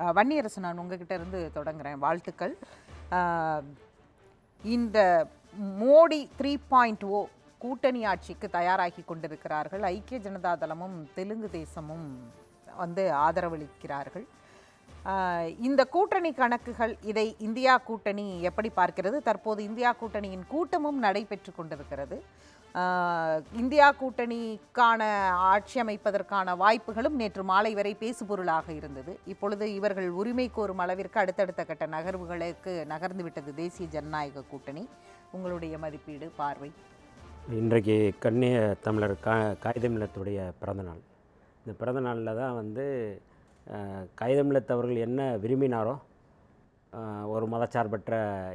வன்னியரசு நான் உங்ககிட்ட இருந்து தொடங்குறேன். வாழ்த்துக்கள். இந்த மோடி த்ரீ பாயிண்ட் ஓ கூட்டணி ஆட்சிக்கு தயாராகி கொண்டிருக்கிறார்கள். ஐக்கிய ஜனதா தளமும் தெலுங்கு தேசமும் வந்து ஆதரவளிக்கிறார்கள். இந்த கூட்டணி கணக்குகள் இதை இந்தியா கூட்டணி எப்படி பார்க்கிறது? தற்போது இந்தியா கூட்டணியின் கூட்டமும் நடைபெற்று கொண்டிருக்கிறது. இந்தியா கூட்டணிக்கான ஆட்சி அமைப்பதற்கான வாய்ப்புகளும் நேற்று மாலை வரை பேசுபொருளாக இருந்தது. இப்பொழுது இவர்கள் உரிமை கோரும் அளவிற்கு அடுத்தடுத்த கட்ட நகர்வுகளுக்கு நகர்ந்து விட்டது தேசிய ஜனநாயக கூட்டணி. உங்களுடைய மதிப்பீடு பார்வை? இன்றைக்கு கண்ணிய தமிழர் கா காகிதமில்லத்துடைய பிறந்தநாள் இந்த பிறந்த நாளில் தான் வந்து அஹ், காகிதமில்லத் அவர்கள் என்ன விரும்பினாரோ ஒரு மதச்சார்பற்ற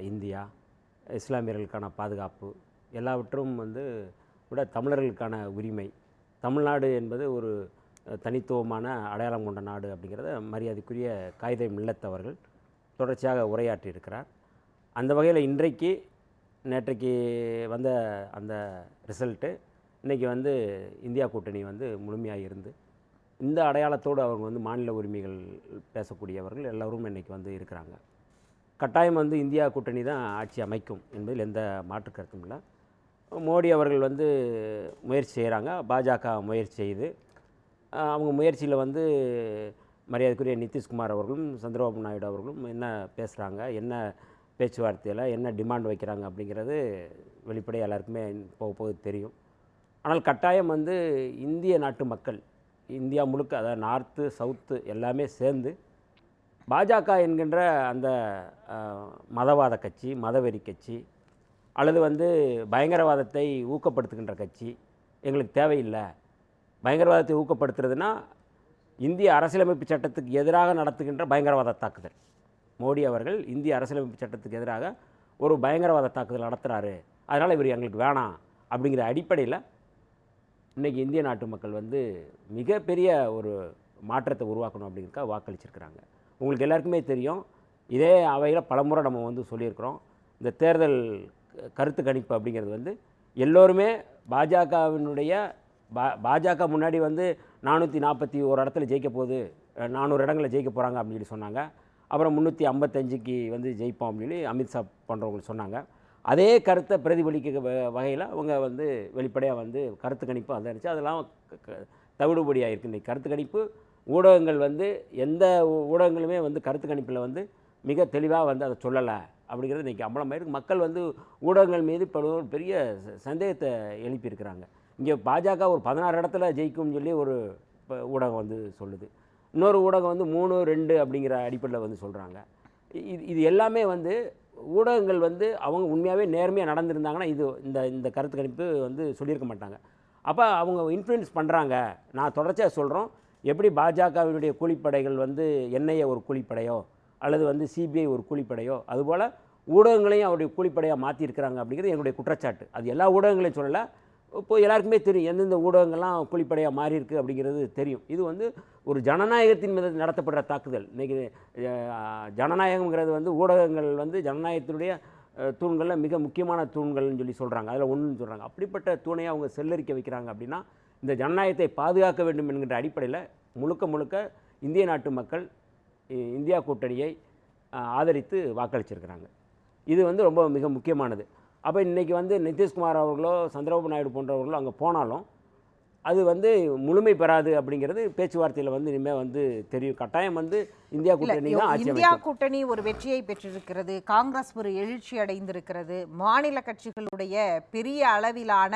இந்தியா இஸ்லாமியர்களுக்கான பாதுகாப்பு எல்லாவற்றும் வந்து விட தமிழர்களுக்கான உரிமை. தமிழ்நாடு என்பது ஒரு தனித்துவமான அடையாளம் கொண்ட நாடு அப்படிங்கிறத மரியாதைக்குரிய காகிதை மில்லத்தவர்கள் தொடர்ச்சியாக தொடர்ச்சியாக உரையாற்றியிருக்கிறார். அந்த வகையில் இன்றைக்கு நேற்றைக்கு வந்த அந்த ரிசல்ட்டு இன்றைக்கி வந்து இந்தியா கூட்டணி வந்து முழுமையாக இருந்து இந்த அடையாளத்தோடு அவங்க வந்து மாநில உரிமைகள் பேசக்கூடியவர்கள் எல்லோரும் இன்றைக்கி வந்து இருக்கிறாங்க. கட்டாயம் வந்து இந்தியா கூட்டணி தான் ஆட்சி அமைக்கும் என்பதில் எந்த மாற்று கருத்தும் இல்லை. மோடி அவர்கள் வந்து முயற்சி செய்கிறாங்க. பாஜக முயற்சி செய்யுது. அவங்க முயற்சியில் வந்து மரியாதைக்குரிய நிதிஷ்குமார் அவர்களும் சந்திரபாபு நாயுடு அவர்களும் என்ன பேசுகிறாங்க என்ன பேச்சுவார்த்தையில் என்ன டிமாண்ட் வைக்கிறாங்க அப்படிங்கிறது வெளிப்படையாக எல்லாருக்குமே போக போக தெரியும். ஆனால் கட்டாயம் வந்து இந்திய நாட்டு மக்கள் இந்தியா முழுக்க அதாவது நார்த்து சவுத்து எல்லாமே சேர்ந்து பாஜக என்கின்ற அந்த மதவாத கட்சி மதவெறி கட்சி அல்லது வந்து பயங்கரவாதத்தை ஊக்கப்படுத்துகின்ற கட்சி எங்களுக்கு தேவையில்லை. பயங்கரவாதத்தை ஊக்கப்படுத்துறதுனா இந்திய அரசியலமைப்பு சட்டத்துக்கு எதிராக நடத்துகின்ற பயங்கரவாத தாக்குதல். மோடி அவர்கள் இந்திய அரசியலமைப்பு சட்டத்துக்கு எதிராக ஒரு பயங்கரவாத தாக்குதல் நடத்துகிறாரு அதனால் இவர் எங்களுக்கு வேணாம் அப்படிங்கிற அடிப்படையில் இன்றைக்கி இந்திய நாட்டு மக்கள் வந்து மிகப்பெரிய ஒரு மாற்றத்தை உருவாக்கணும் அப்படிங்கிறதுக்காக வாக்களிச்சிருக்கிறாங்க. உங்களுக்கு எல்லாருக்குமே தெரியும். இதே அவையில் பலமுறை நம்ம வந்து சொல்லியிருக்கிறோம். இந்த தேர்தல் கருத்து கணிப்பு அப்படிங்கிறது வந்து எல்லோருமே பாஜகவினுடைய பா பாஜக முன்னாடி வந்து நானூற்றி நாற்பத்தி ஒரு இடத்துல ஜெயிக்க போகுது நானூறு இடங்களில் ஜெயிக்க போகிறாங்க அப்படின்னு சொல்லி சொன்னாங்க. அப்புறம் முந்நூற்றி ஐம்பத்தஞ்சுக்கு வந்து ஜெயிப்போம் அப்படின்னு அமித்ஷா பண்ணுறவங்க சொன்னாங்க. அதே கருத்தை பிரதிபலிக்க வகையில் அவங்க வந்து வெளிப்படையாக வந்து கருத்து கணிப்பு வந்துருச்சு அதெல்லாம் க- க- தவிடுபடியாக இருக்குது இன்றைக்கி கருத்து கணிப்பு ஊடகங்கள் வந்து எந்த ஊடகங்களுமே வந்து கருத்து கணிப்பில் வந்து மிக தெளிவாக வந்து அதை சொல்லலை. அப்படிங்கிறது இன்றைக்கி அம்பலமாயிருக்கு மக்கள் வந்து ஊடகங்கள் மீது இப்போ ஒரு பெரிய சந்தேகத்தை எழுப்பியிருக்கிறாங்க. இங்கே பாஜக ஒரு பதினாறு இடத்துல ஜெயிக்கும்னு சொல்லி ஒரு ஊடகம் வந்து சொல்லுது. இன்னொரு ஊடகம் வந்து மூணு ரெண்டு அப்படிங்கிற அடிப்படையில் வந்து சொல்கிறாங்க இது இது எல்லாமே வந்து ஊடகங்கள் வந்து அவங்க உண்மையாகவே நேர்மையாக நடந்திருந்தாங்கன்னா இது இந்த இந்த கருத்து கணிப்பு வந்து சொல்லியிருக்க மாட்டாங்க. அப்போ அவங்க இன்ஃப்ளூயன்ஸ் பண்ணுறாங்க நான் தொடர்ச்சியாக சொல்கிறோம் எப்படி பாஜகவினுடைய கூலிப்படைகள் வந்து என்ஐஏ ஒரு கூலிப்படையோ அல்லது வந்து சிபிஐ ஒரு கூலிப்படையோ அதுபோல் ஊடகங்களையும் அவருடைய கூலிப்படையாக மாற்றிருக்கிறாங்க அப்படிங்கிறது என்னுடைய குற்றச்சாட்டு. அது எல்லா ஊடகங்களையும் சொல்லலை. இப்போ எல்லாருக்குமே தெரியும் எந்தெந்த ஊடகங்கள்லாம் கூலிப்படையாக மாறியிருக்கு அப்படிங்கிறது தெரியும். இது வந்து ஒரு ஜனநாயகத்தின் மீது நடத்தப்படுற தாக்குதல். இன்றைக்கி ஜனநாயகங்கிறது வந்து ஊடகங்கள் வந்து ஜனநாயகத்தினுடைய தூண்களில் மிக முக்கியமான தூண்கள்னு சொல்லி சொல்கிறாங்க அதில் ஒன்றுன்னு சொல்கிறாங்க அப்படிப்பட்ட தூணையை அவங்க செல்லரிக்க வைக்கிறாங்க அப்படின்னா இந்த ஜனநாயகத்தை பாதுகாக்க வேண்டும் என்கின்ற அடிப்படையில் முழுக்க முழுக்க இந்திய நாட்டு மக்கள் இந்தியா கூட்டணியை ஆதரித்து வாக்களிச்சிருக்கிறாங்க. இது வந்து ரொம்ப மிக முக்கியமானது. அப்போ இன்றைக்கி வந்து நிதிஷ்குமார் அவர்களோ சந்திரபாபு நாயுடு போன்றவர்களோ அங்கே போனாலும் அது வந்து முழுமை பெறாது அப்படிங்கிறது பேச்சுவார்த்தையில் வந்து இனிமேல் வந்து தெரியும். கட்டாயம் வந்து இந்தியா கூட்டணி தான் இந்தியா கூட்டணி ஒரு வெற்றியை பெற்றிருக்கிறது. காங்கிரஸ் ஒரு எழுச்சி அடைந்திருக்கிறது. மாநில கட்சிகளுடைய பெரிய அளவிலான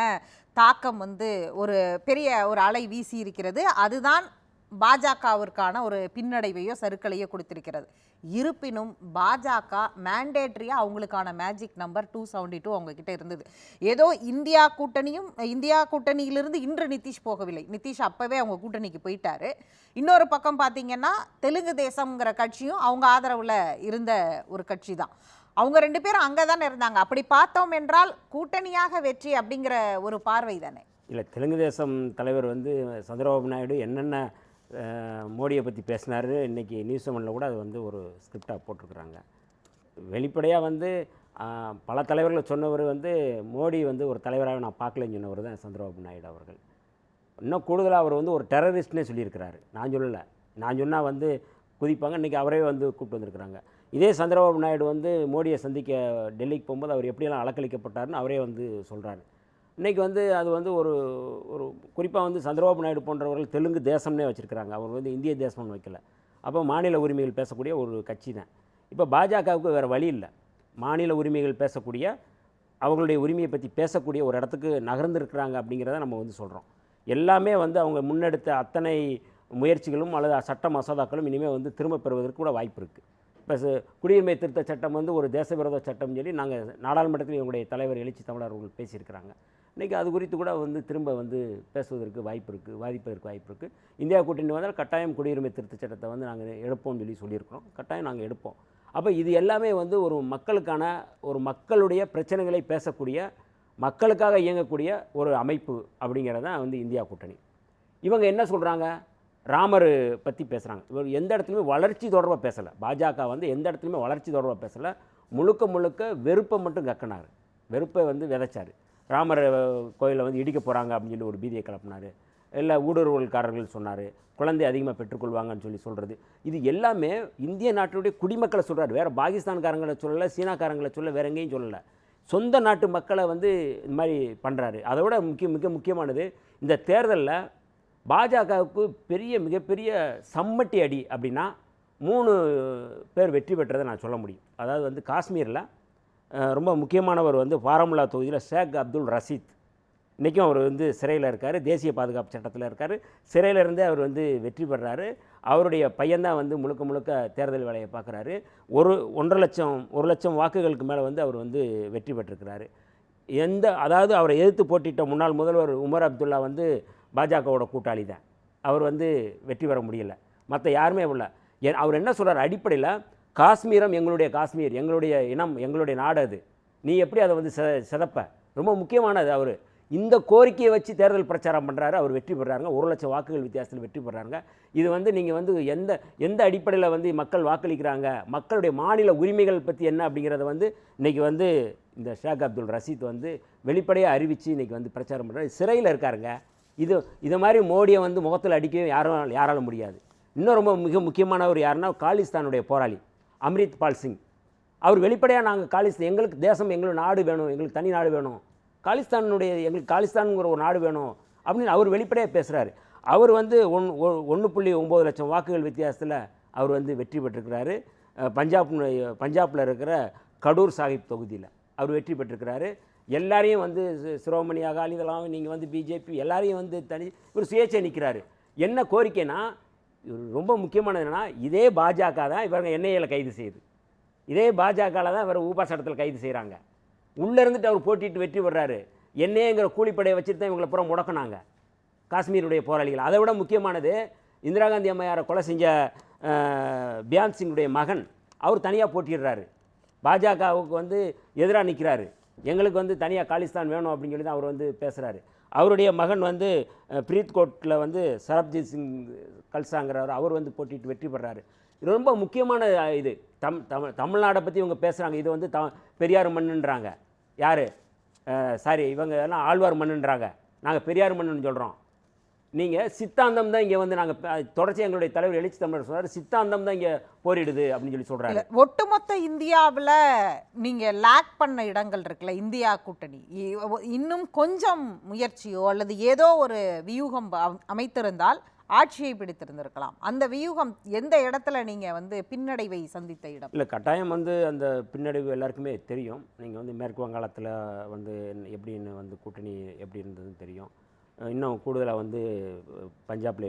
தாக்கம் வந்து ஒரு பெரிய ஒரு அலை வீசி இருக்கிறது அதுதான் பாஜகவிற்கான ஒரு பின்னடைவையோ சருக்களையோ கொடுத்திருக்கிறது. இருப்பினும் பாஜக மேண்டேட்ரியாக அவங்களுக்கான magic number two seventy two அவங்கக்கிட்ட இருந்தது. ஏதோ இந்தியா கூட்டணியும் இந்தியா கூட்டணியிலிருந்து இன்று நிதிஷ் போகவில்லை. நிதிஷ் அப்போவே அவங்க கூட்டணிக்கு போயிட்டாரு. இன்னொரு பக்கம் பார்த்தீங்கன்னா தெலுங்கு தேசம்ங்கிற கட்சியும் அவங்க ஆதரவில் இருந்த ஒரு கட்சி தான் அவங்க ரெண்டு பேரும் அங்கே தானே இருந்தாங்க. அப்படி பார்த்தோம் என்றால் கூட்டணியாக வெற்றி அப்படிங்கிற ஒரு பார்வை தானே இல்லை தெலுங்கு தேசம் தலைவர் வந்து சந்திரபாபு நாயுடு என்னென்ன மோடியை பற்றி பேசினார். இன்றைக்கி நியூஸ் செவனில் கூட அது வந்து ஒரு ஸ்கிரிப்டாக போட்டிருக்கிறாங்க. வெளிப்படையாக வந்து பல தலைவர்களை சொன்னவர் வந்து மோடி வந்து ஒரு தலைவராக நான் பார்க்கலன்னு சொன்னவர் தான் சந்திரபாபு நாயுடு அவர்கள். இன்னும் கூடுதலாக அவர் வந்து ஒரு டெரரிஸ்ட்னே சொல்லியிருக்கிறாரு. நான் சொல்லலை. நான் சொன்னால் வந்து குதிப்பாங்க. இன்றைக்கி அவரே வந்து கூப்பிட்டு வந்திருக்கிறாங்க. இதே சந்திரபாபு நாயுடு வந்து மோடியை சந்திக்க டெல்லிக்கு போகும்போது அவர் எப்படியெல்லாம் அலக்களிக்கப்பட்டார்னு அவரே வந்து சொல்கிறாரு இன்றைக்கி வந்து அது வந்து ஒரு ஒரு குறிப்பாக வந்து சந்திரபாபு நாயுடு போன்றவர்கள் தெலுங்கு தேசம்னே வச்சுருக்கிறாங்க. அவர் வந்து இந்திய தேசம்னு வைக்கல. அப்போ மாநில உரிமைகள் பேசக்கூடிய ஒரு கட்சி தான். இப்போ பாஜகவுக்கு வேறு வழி இல்லை. மாநில உரிமைகள் பேசக்கூடிய அவங்களுடைய உரிமையை பற்றி பேசக்கூடிய ஒரு இடத்துக்கு நகர்ந்துருக்கிறாங்க அப்படிங்கிறத நம்ம வந்து சொல்கிறோம் எல்லாமே வந்து அவங்க முன்னெடுத்த அத்தனை முயற்சிகளும் அல்லது சட்ட மசோதாக்களும் இனிமேல் வந்து திரும்ப பெறுவதற்கு கூட வாய்ப்பு இருக்குது இப்போ குடியுரிமை திருத்த சட்டம் வந்து ஒரு தேசவிரோத சட்டம் சொல்லி நாங்கள் நாடாளுமன்றத்தில் எங்களுடைய தலைவர் எழுச்சி தமிழர் அவர்கள் பேசியிருக்கிறாங்க. இன்றைக்கி அது குறித்து கூட வந்து திரும்ப வந்து பேசுவதற்கு வாய்ப்பு இருக்குது வாதிப்பதற்கு வாய்ப்பு இருக்குது இந்தியா கூட்டணி வந்தால் கட்டாயம் குடியுரிமை திருத்த சட்டத்தை வந்து நாங்கள் எடுப்போம்னு சொல்லி சொல்லியிருக்கிறோம். கட்டாயம் நாங்கள் எடுப்போம். அப்போ இது எல்லாமே வந்து ஒரு மக்களுக்கான ஒரு மக்களுடைய பிரச்சனைகளை பேசக்கூடிய மக்களுக்காக இயங்கக்கூடிய ஒரு அமைப்பு அப்படிங்கிறது தான் வந்து இந்தியா கூட்டணி. இவங்க என்ன சொல்கிறாங்க ராமர் பற்றி பேசுகிறாங்க இவர் எந்த இடத்துலையுமே வளர்ச்சி தொடர்பாக பேசலை. பாஜக வந்து எந்த இடத்துலையுமே வளர்ச்சி தொடர்பாக பேசலை. முழுக்க முழுக்க வெறுப்பை மட்டும் கக்கினார். வெறுப்பை வந்து விதைச்சார். ராமர் கோயிலை வந்து இடிக்க போகிறாங்க அப்படின்னு சொல்லி ஒரு பீதியை கிளப்பினார். இல்லை ஊடுருவல்காரர்கள் சொன்னார் குழந்தை அதிகமாக பெற்றுக்கொள்வாங்கன்னு சொல்லி சொல்கிறது இது எல்லாமே இந்திய நாட்டினுடைய குடிமக்களை சொல்கிறார் வேறு பாகிஸ்தான்காரங்களை சொல்லலை சீனாக்காரங்களை சொல்ல வேற எங்கேயும் சொல்லலை. சொந்த நாட்டு மக்களை வந்து இந்த மாதிரி பண்ணுறாரு அதை விட முக்கிய மிக முக்கியமானது இந்த தேர்தலில் பாஜகவுக்கு பெரிய மிகப்பெரிய சம்மட்டி அடி அப்படின்னா மூணு பேர் வெற்றி பெற்றதை நான் சொல்ல முடியும். அதாவது வந்து காஷ்மீரில் ரொம்ப முக்கியமானவர் வந்து பாரமுல்லா தொகுதியில் ஷேக் அப்துல் ரஷீத். இன்றைக்கும் அவர் வந்து சிறையில் இருக்கார் தேசிய பாதுகாப்பு சட்டத்தில் இருக்கார். சிறையிலிருந்து அவர் வந்து வெற்றி பெறாரு. அவருடைய பையன்தான் வந்து முழுக்க முழுக்க தேர்தல் வேலையை பார்க்குறாரு. ஒரு ஒன்றரை லட்சம் ஒரு லட்சம் வாக்குகளுக்கு மேலே வந்து அவர் வந்து வெற்றி பெற்றிருக்கிறாரு. எந்த அதாவது அவரை எதிர்த்து போட்டியிட்ட முன்னாள் முதல்வர் உமர் அப்துல்லா வந்து பாஜகவோட கூட்டாளி தான். அவர் வந்து வெற்றி பெற முடியலை. மற்ற யாருமே இல்லை. என் அவர் என்ன சொல்கிறார் அடிப்படையில் காஷ்மீரம் எங்களுடைய காஷ்மீர் எங்களுடைய இனம் எங்களுடைய நாடு அது. நீ எப்படி அதை வந்து செ செதப்ப? ரொம்ப முக்கியமானது அவர். இந்த கோரிக்கையை வச்சு தேர்தல் பிரச்சாரம் பண்ணுறாரு அவர் வெற்றி பெறாருங்க. ஒரு லட்சம் வாக்குகள் வித்தியாசத்தில் வெற்றி பெறாருங்க. இது வந்து நீங்கள் வந்து எந்த எந்த அடிப்படையில் வந்து மக்கள் வாக்களிக்கிறாங்க மக்களுடைய மாநில உரிமைகள் பற்றி என்ன அப்படிங்கிறத வந்து இன்றைக்கி வந்து இந்த ஷேக் அப்துல் ரஷீத் வந்து வெளிப்படையாக அறிவித்து இன்றைக்கி வந்து பிரச்சாரம் பண்ணுறாரு சிறையில் இருக்காருங்க. இது இது மாதிரி மோடியை வந்து முகத்தில் அடிக்கவே யாரும் யாரால முடியாது. இன்னும் ரொம்ப மிக முக்கியமானவர் யாருன்னா காலிஸ்தானுடைய போராளி. அம்ரித் பால் சிங். அவர் வெளிப்படையாக நாங்கள் காலிஸ்தான் எங்களுக்கு தேசம் எங்களுக்கு நாடு வேணும் எங்களுக்கு தனி நாடு வேணும். காலிஸ்தானுடைய எங்களுக்கு காலிஸ்தானுங்கிற ஒரு நாடு வேணும் அப்படின்னு அவர் வெளிப்படையாக பேசுகிறாரு அவர் வந்து ஒன் ஒன்று புள்ளி ஒம்பது லட்சம் வாக்குகள் வித்தியாசத்தில் அவர் வந்து வெற்றி பெற்றிருக்கிறாரு. பஞ்சாப் பஞ்சாப்பில் இருக்கிற கடூர் சாஹிப் தொகுதியில் அவர் வெற்றி பெற்றிருக்கிறாரு. எல்லாரையும் வந்து சிரோமணி அகாலிதளாம் நீங்கள் வந்து பிஜேபி எல்லாரையும் வந்து தனி இவர் சுயேட்சை நிற்கிறாரு என்ன கோரிக்கைனா ரொம்ப முக்கியமானது என்னென்னா இதே பாஜக தான் இவங்க என்ஐஏல கைது செய்யுது. இதே பாஜகவில் தான் இவர் ஊபா சட்டத்தில் கைது செய்கிறாங்க உள்ளே இருந்துட்டு அவர் போட்டிட்டு வெற்றி பெறாரு. என்னையங்கிற கூலிப்படையை வச்சுட்டு தான் இவங்களை புறம் முடக்குனாங்க. காஷ்மீருடைய போராளிகள். அதை விட முக்கியமானது இந்திரா காந்தி அம்மையாரை கொலை செஞ்ச பியாந்த் பியான் சிங்குடைய மகன். அவர் தனியாக போட்டிடுறாரு பாஜகவுக்கு வந்து எதிராக நிற்கிறாரு எங்களுக்கு வந்து தனியாக காலிஸ்தான் வேணும் அப்படின்னு சொல்லி தான் அவர் வந்து பேசுகிறாரு அவருடைய மகன் வந்து அஹ், பிரீத்கோட்டில் வந்து சரப்ஜித் சிங் கல்சாங்கிறவர் அவர் வந்து போட்டிட்டு வெற்றி பெறாரு. இது ரொம்ப முக்கியமான இது. தம் தமிழ் தமிழ்நாடை பற்றி இவங்க பேசுகிறாங்க இது வந்து த பெரியார் மண்ணுன்றாங்க. யார்? சாரி இவங்க எல்லாம் ஆழ்வார் மண்ணுன்றாங்க. நாங்கள் பெரியார் மண்ணுன்னு சொல்கிறோம் நீங்கள் சித்தாந்தம் தான் இங்கே வந்து நாங்கள் தொடர்ச்சி எங்களுடைய தலைவர் எழுச்சி தமிழர் சொல்றாரு சித்தாந்தம் தான் இங்கே போரிடுது அப்படின்னு சொல்லி சொல்கிறாரு இல்ல, ஒட்டுமொத்த இந்தியாவுல நீங்க லேக் பண்ண இடங்கள் இருக்குல்ல இந்தியா கூட்டணி. இன்னும் கொஞ்சம் முயற்சியோ அல்லது ஏதோ ஒரு வியூகம் அம்- அமைத்திருந்தால் ஆட்சியை பிடித்திருந்திருக்கலாம். அந்த வியூகம் எந்த இடத்துல நீங்க வந்து பின்னடைவை சந்தித்த இடம்? இல்லை கட்டாயம் வந்து அந்த பின்னடைவு எல்லாருக்குமே தெரியும். நீங்கள் வந்து மேற்கு வங்காளத்தில் வந்து எப்படின்னு வந்து கூட்டணி எப்படி இருந்ததுன்னு தெரியும். இன்னும் கூடுதலாக வந்து அஹ்,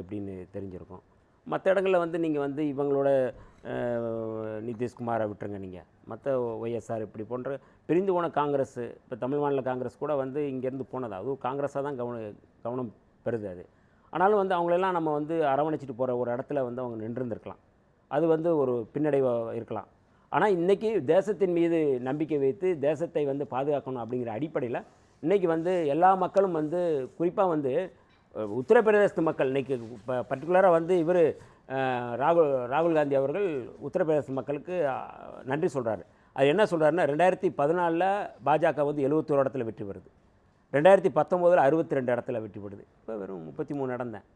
எப்படின்னு தெரிஞ்சிருக்கும். மற்ற இடங்களில் வந்து நீங்கள் வந்து இவங்களோட நிதிஷ்குமாரை விட்டுருங்க நீங்கள் மற்ற ஒய்எஸ்ஆர் இப்படி போன்ற பிரிந்து போன காங்கிரஸ் இப்போ தமிழ் மாநில காங்கிரஸ் கூட வந்து இங்கேருந்து போனது. அதுவும் காங்கிரஸாக தான் கவனம் கவனம் பெறுது அது. ஆனாலும் வந்து அவங்களெல்லாம் நம்ம வந்து அரவணைச்சிட்டு போகிற ஒரு இடத்துல வந்து அவங்க நின்றுருந்துருக்கலாம். அது வந்து ஒரு பின்னடைவாக இருக்கலாம். ஆனால் இன்றைக்கி தேசத்தின் மீது நம்பிக்கை வைத்து தேசத்தை வந்து பாதுகாக்கணும் அப்படிங்கிற அடிப்படையில் இன்றைக்கி வந்து எல்லா மக்களும் வந்து குறிப்பாக வந்து உத்தரப்பிரதேசத்து மக்கள் இன்றைக்கி இப்போ பர்டிகுலராக வந்து இவர் ராகுல் ராகுல் காந்தி அவர்கள் உத்தரப்பிரதேச மக்களுக்கு நன்றி சொல்கிறாரு அது என்ன சொல்கிறாருன்னா ரெண்டாயிரத்தி பதினாலில் பாஜக வந்து எழுபத்தோரு இடத்துல வெற்றி பெறுது. ரெண்டாயிரத்தி பத்தொம்போதில் அறுபத்தி ரெண்டு இடத்துல வெற்றி பெறுது. இப்போ வெறும் முப்பத்தி மூணு இடம் தான்.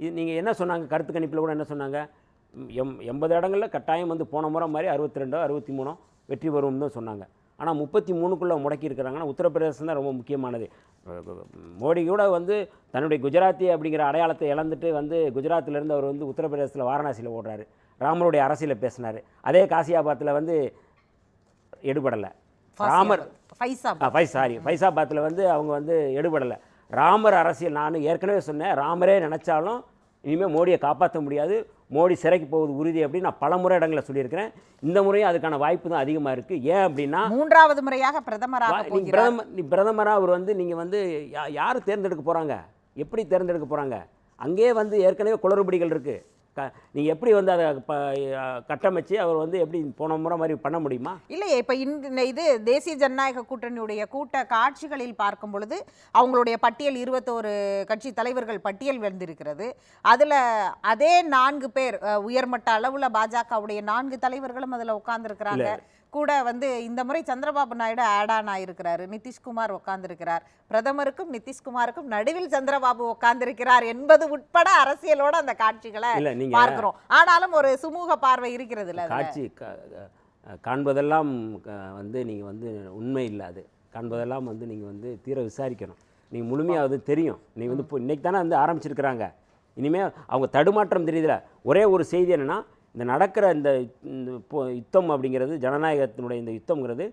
இது நீங்கள் என்ன சொன்னாங்க? கருத்து கணிப்பில் கூட என்ன சொன்னாங்க? எம் எண்பது இடங்களில் கட்டாயம் வந்து போன முறை மாதிரி அறுபத்தி ரெண்டோ அறுபத்தி மூணோ வெற்றி பெறும்னு தான் சொன்னாங்க. ஆனால் முப்பத்தி மூணுக்குள்ளே முடக்கி இருக்கிறாங்கன்னா உத்தரப்பிரதேசம் தான் ரொம்ப முக்கியமானது. மோடி கூட வந்து தன்னுடைய குஜராத்தி அப்படிங்கிற அடையாளத்தை இழந்துட்டு வந்து குஜராத்திலேருந்து அவர் வந்து உத்தரப்பிரதேசத்தில் வாரணாசியில் ஓடுறாரு. ராமருடைய அரசியலை பேசினார். அதே காசியாபாத்தில் வந்து எடுபடலை. ராமர் ஃபை சாரி ஃபைசாபாத்தில் வந்து அவங்க வந்து எடுபடலை. ராமர் அரசியல் நான் ஏற்கனவே சொன்னேன் ராமரே நினச்சாலும் இனிமேல் மோடியை காப்பாற்ற முடியாது. மோடி சிறைக்கு போவது உறுதி அப்படின்னு நான் பல முறை இடங்களில் சொல்லியிருக்கிறேன். இந்த முறையும் அதுக்கான வாய்ப்பு தான் அதிகமாக இருக்குது ஏன் அப்படின்னா மூன்றாவது முறையாக பிரதமராக பிரதமர் நீ பிரதமராக அவர் வந்து நீங்கள் வந்து யா- யார் தேர்ந்தெடுக்க போகிறாங்க எப்படி தேர்ந்தெடுக்க போகிறாங்க அங்கேயே வந்து ஏற்கனவே குளறுபடிகள் இருக்குது க நீங்கள் எப்படி வந்து அதை ப கட்டமைச்சு அவர் வந்து எப்படி போன முறை மாதிரி பண்ண முடியுமா? இல்லையே இப்ப இந்த இது தேசிய ஜனநாயக கூட்டணியுடைய கூட்ட காட்சிகளில் பார்க்கும் பொழுது அவங்களுடைய பட்டியல் இருபத்தோரு கட்சி தலைவர்கள் பட்டியல் வந்திருக்கிறது. அதுல அதே நான்கு பேர் உயர்மட்ட அளவுல பாஜகவுடைய நான்கு தலைவர்களும் அதுல உட்கார்ந்துருக்கிறாங்க. கூட வந்து இந்த முறை சந்திரபாபு நாயுடு ஆட் ஆன் ஆயிருக்கிறாரு. நிதிஷ்குமார் உட்கார்ந்திருக்கிறார். பிரதமருக்கும் நிதிஷ்குமாருக்கும் நடுவில் சந்திரபாபு உட்கார்ந்திருக்கிறார் என்பது உட்பட அரசியலோட அந்த காட்சிகளை பார்க்கிறோம். ஆனாலும் ஒரு சுமூக பார்வை இருக்கிறது இல்ல? காட்சி காண்பதெல்லாம் வந்து நீங்கள் வந்து உண்மை இல்லை அது. காண்பதெல்லாம் வந்து நீங்கள் வந்து தீர விசாரிக்கணும். நீங்கள் முழுமையாக அது தெரியும். நீங்கள் வந்து இப்போ இன்றைக்கி தானே வந்து ஆரம்பிச்சிருக்கிறாங்க. இனிமேல் அவங்க தடுமாற்றம் தெரியுதுல. ஒரே ஒரு செய்தி என்னென்னா இந்த நடக்கிற இந்த இந்த இப்போ யுத்தம் அப்படிங்கிறது ஜனநாயகத்தினுடைய இந்த யுத்தம்ங்கிறது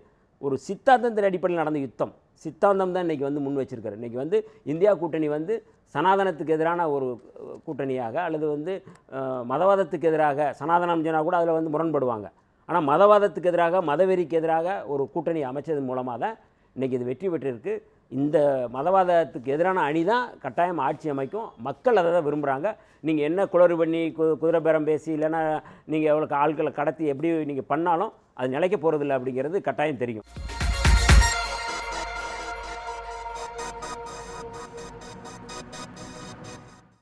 ஒரு சித்தாந்தத்தின் அடிப்படையில் நடந்த யுத்தம். சித்தாந்தம் தான் இன்றைக்கி வந்து முன் வச்சிருக்காரு. இன்றைக்கி வந்து இந்தியா கூட்டணி வந்து சனாதனத்துக்கு எதிரான ஒரு கூட்டணியாக அல்லது வந்து மதவாதத்துக்கு எதிராக சனாதனம் சொன்னால் கூட அதில் வந்து முரண்படுவாங்க. ஆனால் மதவாதத்துக்கு எதிராக மதவெறிக்கு எதிராக ஒரு கூட்டணி அமைச்சது மூலமாக தான் இன்றைக்கி இது வெற்றி பெற்றிருக்கு. இந்த மதவாதத்துக்கு எதிரான அணி தான் கட்டாயம் ஆட்சி அமைக்கும். மக்கள் அதை தான் விரும்புகிறாங்க நீங்கள் என்ன குளறு பண்ணி கு குதிரை பேரம் பேசி இல்லைன்னா நீங்கள் எவ்வளோ ஆட்களை கடத்தி எப்படி நீங்கள் பண்ணாலும் அது நிலைக்க போகிறதில்ல அப்படிங்கிறது கட்டாயம் தெரியும்.